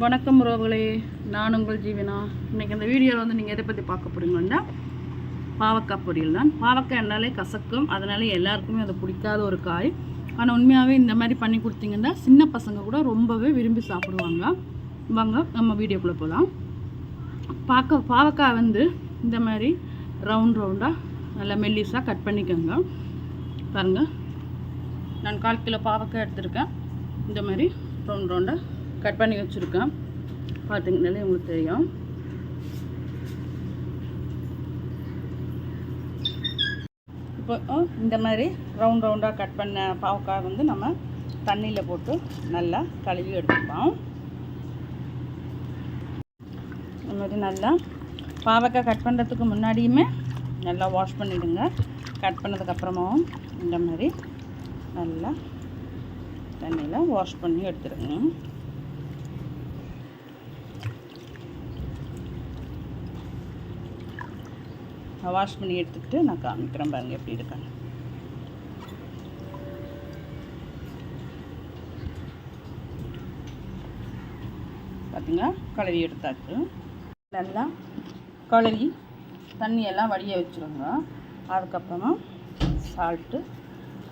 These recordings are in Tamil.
வணக்கம் உறவுகளே நான் உங்கள் ஜீவனா? இன்றைக்கி இந்த வீடியோவில் வந்து நீங்கள் எதை பற்றி பார்க்க போகிறீங்கன்னா பாவக்காய் பொரியல் தான். பாவக்காய் என்னாலே கசக்கும். அதனால எல்லாருக்குமே அது பிடிக்காத ஒரு காய். ஆனால் உண்மையாகவே இந்த மாதிரி பண்ணி கொடுத்தீங்கன்னா சின்ன பசங்க கூட ரொம்பவே விரும்பி சாப்பிடுவாங்க. வாங்க நம்ம வீடியோக்குள்ளே போகலாம் பார்க்க பாவக்காய் வந்து இந்த மாதிரி ரவுண்ட் ரவுண்டாக நல்லா மெல்லிஸாக கட் பண்ணிக்கோங்க. பாருங்கள் நான் கால் கிலோ பாவக்காய் எடுத்திருக்கேன். இந்த மாதிரி ரவுண்ட் ரவுண்டாக கட் பண்ணி வச்சுருக்கேன். பார்த்தீங்கனாலே உங்களுக்கு தெரியும். இப்போ இந்த மாதிரி ரவுண்ட் ரவுண்டாக கட் பண்ண பாவக்காய் வந்து நம்ம தண்ணியில் போட்டு நல்லா கழுவி எடுத்துப்போம் இந்த மாதிரி நல்லா பாவக்காய் கட் பண்ணுறதுக்கு முன்னாடியுமே நல்லா வாஷ் பண்ணிவிடுங்க கட் பண்ணதுக்கப்புறமாவும் இந்த மாதிரி நல்லா தண்ணியில் வாஷ் பண்ணி எடுத்துருங்க. வாஷ் பண்ணி எடுத்துக்கிட்டு நான் காமிக்கிறேன் பாருங்க எப்படி இருக்காங்க பார்த்தீங்களா கழுவி எடுத்தாச்சு. நல்லா கழுவி தண்ணியெல்லாம் வடிய வச்சுருங்க. அதுக்கப்புறமா சால்ட்டு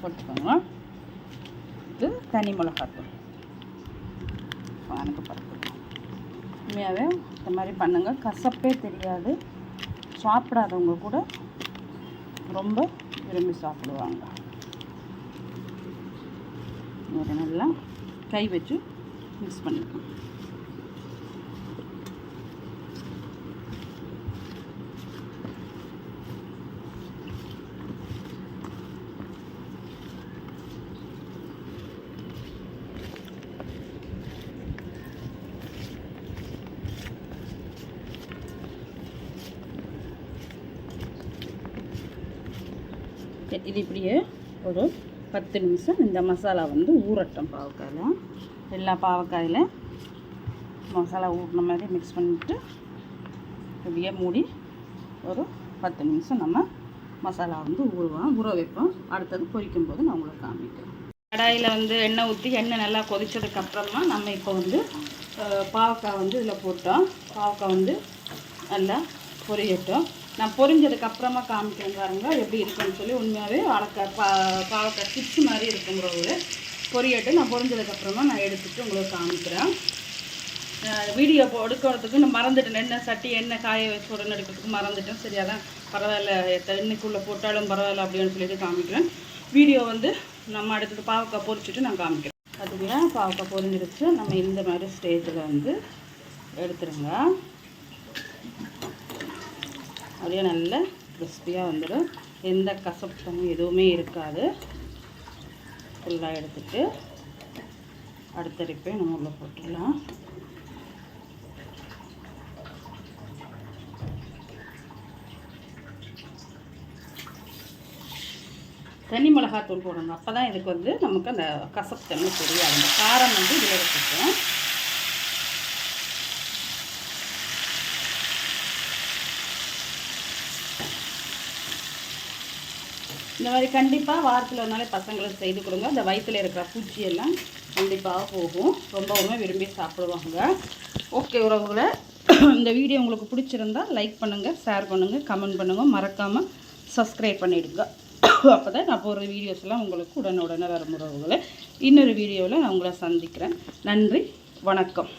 போட்டுக்கோங்க. இது தனி மிளகாத்தூள். எனக்கு பருப்பு உண்மையாகவே இந்த மாதிரி பண்ணுங்கள் கசப்பே தெரியாது. சாப்பிடாதவங்க கூட ரொம்ப விரும்பி சாப்பிடுவாங்க. இதை நல்லா கை வச்சு மிக்ஸ் பண்ணிக்கணும் இது இப்படியே ஒரு பத்து நிமிஷம் இந்த மசாலா வந்து ஊறட்டும். பாவக்காயில். எல்லா பாவக்காயில் மசாலா ஊறின மாதிரி மிக்ஸ் பண்ணிவிட்டு இப்படியே மூடி ஒரு பத்து நிமிஷம் நம்ம மசாலா வந்து ஊறுவோம் ஊற வைப்போம். அடுத்தது பொரிக்கும் போது நான் உங்களுக்கு காமிக்கிறேன். கடாயில் வந்து எண்ணெய் ஊற்றி எண்ணெய் நல்லா கொதித்ததுக்கப்புறமா நம்ம இப்போ வந்து பாவக்காய் வந்து இதில் போட்டோம். பாவக்காய் வந்து நல்லா பொரியட்டும். நான் பொரிஞ்சதுக்கு அப்புறமா காமிக்கிறேன் பாருங்க எப்படி இருக்குன்னு சொல்லி உண்மையாகவே வாழைக்காய் பா பாவக்காய் சிப்ஸ் மாதிரி இருக்குங்கிற ஒரு பொரியட்டு நான் பொரிஞ்சதுக்கப்புறமா நான் எடுத்துட்டு உங்களுக்கு காமிக்கிறேன். வீடியோ எடுக்கிறதுக்கு நான் மறந்துட்டேன். என்ன சட்டி என்ன காய வச்சு உடனே எடுக்கிறதுக்கு மறந்துட்டேன். சரி அதான் பரவாயில்ல எண்ணெய்க்குள்ளே போட்டாலும் பரவாயில்ல அப்படின்னு சொல்லிட்டு காமிக்கிறேன். வீடியோ வந்து நம்ம அடுத்தது பாவக்காய் பொறிச்சிட்டு நான் காமிக்கிறேன். பார்த்தீங்கன்னா பாவக்காய் பொரிஞ்சிருச்சு. நம்ம இந்த மாதிரி ஸ்டேஜில் வந்து எடுத்துருங்க. அப்படியே நல்ல கிறிஸ்பியாக வந்துடும். எந்த கசப்பு தன்மை எதுவுமே இருக்காது. ஃபுல்லாக எடுத்துட்டு அடுத்த ரிப்பே நம்ம உள்ள போட்டுடலாம். தனி மிளகாத்தூள் போடணும். அப்போ தான் இதுக்கு வந்து நமக்கு அந்த கசப்பு தன்மை தெரியாது. அந்த காரம் வந்து இதில் இருக்கும் இந்த மாதிரி கண்டிப்பாக வாரத்தில் ஒரு நாளே பசங்களுக்கு செய்து கொடுங்க. இந்த வயிற்றில் இருக்கிற பூச்சியெல்லாம் கண்டிப்பாக போகும். ரொம்பவுமே விரும்பி சாப்பிடுவாங்க. ஓகே உறவுகளை. இந்த வீடியோ உங்களுக்கு பிடிச்சிருந்தா லைக் பண்ணுங்கள் ஷேர் பண்ணுங்கள் கமெண்ட் பண்ணுங்கள் மறக்காமல் சப்ஸ்கிரைப் பண்ணிவிடுங்க அப்போ தான் நான் போகிற வீடியோஸ்லாம் உங்களுக்கு உடனுடனே வரும் உறவுகளை. இன்னொரு வீடியோவில் நான் உங்களை சந்திக்கிறேன். நன்றி வணக்கம்.